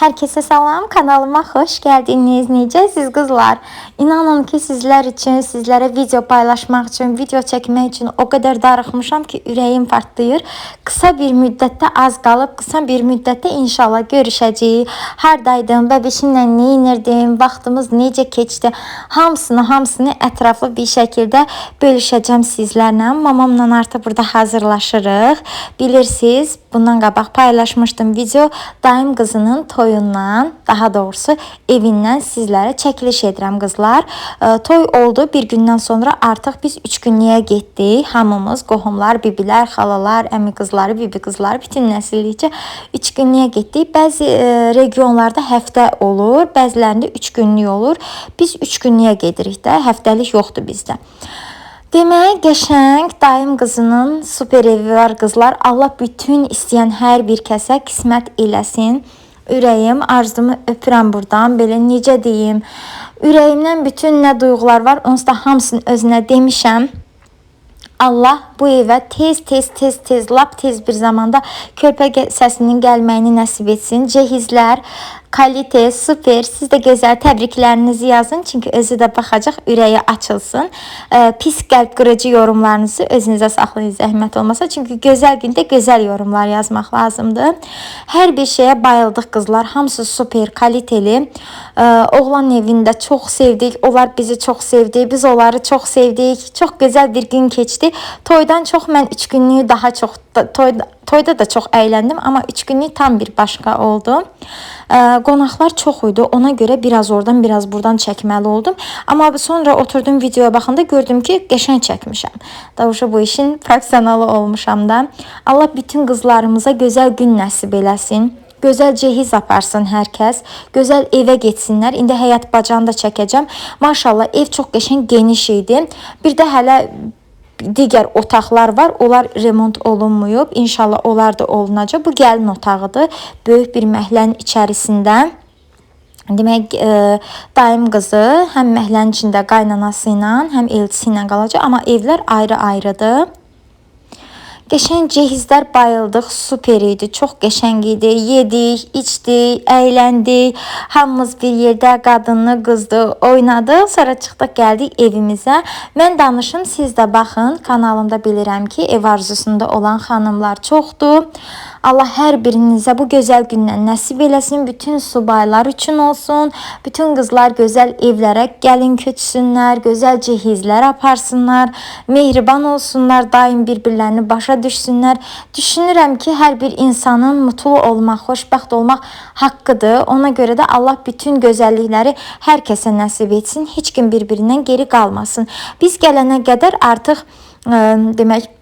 Herkese salam, kanalıma hoş geldiniz. Necəsiz qızlar? İnanın ki, sizlər üçün, sizlərə video paylaşmaq üçün, video çəkmək üçün o qədər darıxmışam ki, ürəyim partlayır. Qısa bir müddətdə az qalıb, qısa bir müddətdə inşallah görüşəcəyik. Hardaydım, bəbişimlə nə edirdim, vaxtımız necə keçdi, hamısını, hamısını ətraflı bir şəkildə bölüşəcəm sizlərlə. Mamamla artıq burada hazırlaşırıq. Bilirsiniz, bundan qabaq paylaşmışdım video dayım qızının toyundan, daha doğrusu evindən sizlərə çəkiliş edirəm qızlar. E, Toy oldu. Bir gündən sonra artıq biz 3 günlüyə getdik. Hamımız, qohumlar, bibilər, xalalar, əmi qızları, bibi qızları bütün nəsillikcə 3 günlüyə getdik. Bəzi e, regionlarda həftə olur, bəzilərində 3 günlük olur. Biz 3 günlüyə gedirik də, həftəlik yoxdur bizdə. Demək, qəşəng dayım qızının super evi var qızlar. Allah bütün istəyən hər bir kəsə qismət eləsin. Ürəyim, arzumu öpürəm burdan. Belə necə deyim? Ürəyimdən bütün nə duyğular var, onsuz da hamısını özünə demişəm. Allah bu evə tez tez tez tez lap tez bir zamanda körpə səsinin gəlməyini nəsib etsin. Cehizlər, kalite, super. Siz də gözəl təbriklərinizi yazın, çünki özü də baxacaq, ürəyi açılsın. Pis qəlb qırıcı yorumlarınızı özünüzə saxlayın zəhmət olmasa, çünki gözəl gündə gözəl yorumlar yazmaq lazımdır. Hər bir şeyə bayıldıq qızlar, hamısı super, kaliteli. Oğlan evində çox sevdik, onlar bizi çox sevdi, biz onları çox sevdik. Çox gözəl bir gün keçdi. Toydan çox mən 3 günlüyü daha çox da- toyda toyda da çox əyləndim, amma 3 günlük tam bir başqa oldu. Ə, Qonaqlar çox idi. Ona görə biraz oradan, biraz buradan çəkməli oldum. Amma sonra oturdum videoya baxanda gördüm ki, qəşəng çəkmişəm. Doğrusu bu işin professionalı olmuşam da. Allah bütün qızlarımıza gözəl gün nəsib eləsin. Gözəl cehiz aparsın hər kəs. Gözəl evə getsinlər. İndi həyat bacanı da çəkəcəm. Maşallah ev çox qəşəng geniş idi. Bir də hələ digər otaqlar var. Onlar remont olunmayıb. İnşallah onlar da olunacaq. Bu gəlin otağıdır. Böyük bir məhəllənin içərisində. Demək, e, dayım qızı həm məhəllənin içində qaynanası ilə, həm elçisi ilə qalacaq, amma evlər ayrı-ayrıdır. Qəşəng cehizlər bayıldıq, super idi, çox qəşəng idi. Yedik, içdik, əyləndik. Hamımız bir yerdə qadınlı, qızdı, oynadıq. Sonra çıxdıq, gəldik evimizə. Mən danışım, siz də baxın. Kanalımda bilirəm ki, ev arzusunda olan xanımlar çoxdur. Allah hər birinizə bu gözəl gündən nəsib eləsin. Bütün subaylar üçün olsun. Bütün qızlar gözəl evlərə gəlin köçsünlər, gözəl cehizlər aparsınlar, mehriban olsunlar, daim bir-birlərini başa düşsünlər. Düşünürəm ki, hər bir insanın mutlu olmaq, xoşbəxt olmaq haqqıdır. Ona görə də Allah bütün gözəllikləri hər kəsə nəsib etsin. Heç kim bir-birindən geri qalmasın. Biz gələnə qədər artıq ə, demək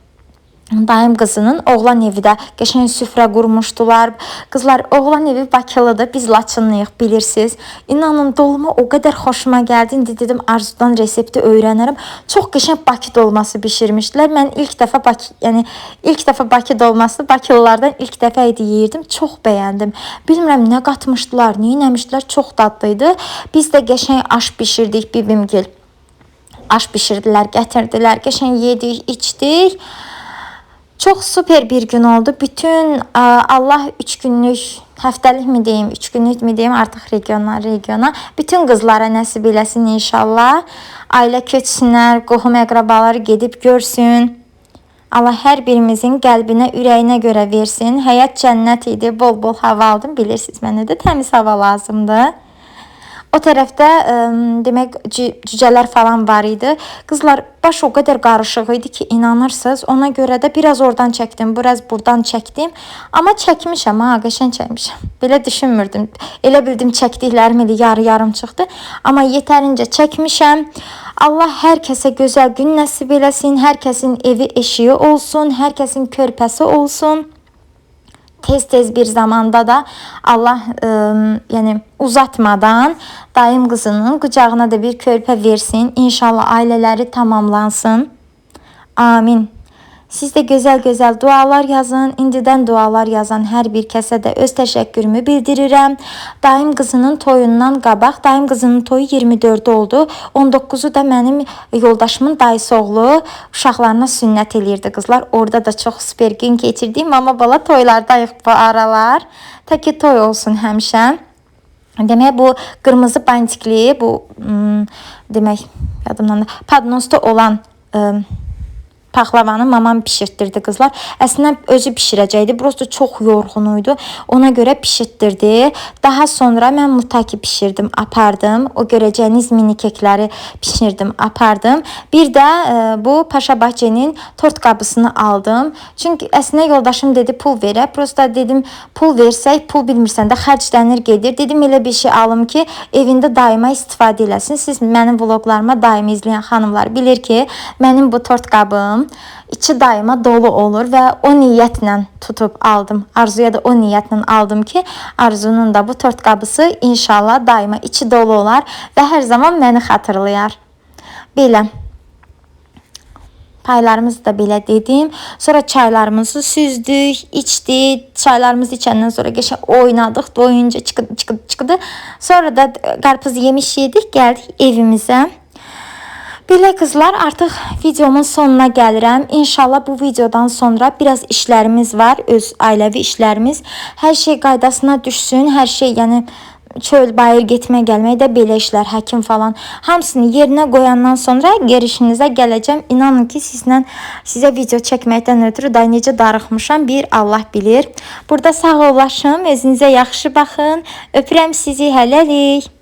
Dayım qızının oğlan evi də qəşəng süfrə qurmuşdular. Qızlar, oğlan evi Bakılıdır. Biz Laçınlıyıq, bilirsiniz. İnanın dolma o qədər xoşuma gəldi. İndi dedim arzudan resepti öyrənərəm. Çox qəşəng Bakı dolması bişirmişdilər. Mən ilk dəfə Bakı, yəni ilk dəfə Bakı dolması Bakılılardan ilk dəfə idi yeyirdim. Çox bəyəndim. Bilmirəm nə qatmışdılar, nə etmişdilər. Çox dadlı idi. Biz də qəşəng aş bişirdik bibimgil. Aş bişirdilər, gətirdilər. Qəşəng yedik, içdik. Çox super bir gün oldu. Bütün ə, Allah 3 günlük, həftəlik mi deyim, 3 günlük mi deyim, artıq regiona, regiona bütün qızlara nəsib eləsin inşallah. Ailə köçsünlər, qohum əqrabaları gedib görsün. Allah hər birimizin qəlbinə, ürəyinə görə versin. Həyat cənnət idi. Bol-bol hava aldım. Bilirsiniz, mənə də təmiz hava lazımdır. O tərəfdə ə, demək cü- cücələr falan var idi. Qızlar baş o qədər qarışıq idi ki, inanırsınız. Ona görə də biraz oradan çəkdim, biraz buradan çəkdim. Amma çəkmişəm ha, qəşəng çəkmişəm. Belə düşünmürdüm. Elə bildim çəkdiklərim elə yarı-yarım çıxdı. Amma yetərincə çəkmişəm. Allah hər kəsə gözəl gün nəsib eləsin. Hər kəsin evi eşiyi olsun, hər kəsin körpəsi olsun tez-tez bir zamanda da Allah ə, yəni uzatmadan dayım qızının qucağına da bir körpə versin. İnşallah ailələri tamamlansın. Amin. Siz də gözəl-gözəl dualar yazın. İndidən dualar yazan hər bir kəsə də öz təşəkkürümü bildirirəm. Dayım qızının toyundan qabaq, dayım qızının toyu 24 oldu. 19-u da mənim yoldaşımın dayısı oğlu uşaqlarına sünnət eləyirdi qızlar. Orada da çox super gün keçirdim. Mama bala toylardayıq bu aralar. Təki toy olsun həmişə. Demək bu qırmızı bantikli, bu ım, demək yadımdan da padnosda olan ım, paxlavanı mamam bişirtdirdi qızlar. Əslində özü bişirəcəkdi. Prosta çox yorğun idi. Ona görə bişirtdirdi. Daha sonra mən mutaki bişirdim, apardım. O görəcəyiniz mini kekləri bişirdim, apardım. Bir də e, bu Paşa Bahçenin tort qabısını aldım. Çünki əslində yoldaşım dedi pul verə. Prosta dedim pul versək, pul bilmirsən də xərclənir gedir. Dedim elə bir şey alım ki, evində daima istifadə eləsin. Siz mənim vloqlarıma daimi izləyən xanımlar bilir ki, mənim bu tort qabım içi daima dolu olur və o niyyətlə tutub aldım. Arzuya da o niyyətlə aldım ki, Arzunun da bu tort qabısı inşallah daima içi dolu olar və hər zaman məni xatırlayar. Belə. Paylarımızı da belə dedim. Sonra çaylarımızı süzdük, içdik. Çaylarımızı içəndən sonra qəşəng oynadıq, doyunca çıxdı, çıxdı, çıxdı. Sonra da qarpız yemiş yedik, gəldik evimizə. Belə qızlar, artıq videomun sonuna gəlirəm. İnşallah bu videodan sonra biraz işlərimiz var, öz ailəvi işlərimiz. Hər şey qaydasına düşsün, hər şey, yəni çöl, bayır getmək, gəlmək də belə işlər, həkim falan. Hamısını yerinə qoyandan sonra yerişinizə gələcəm. İnanın ki, sizlə sizə video çəkməkdən ötürü da necə darıxmışam, bir Allah bilir. Burada sağ olasın, özünüzə yaxşı baxın. Öpürəm sizi, hələlik.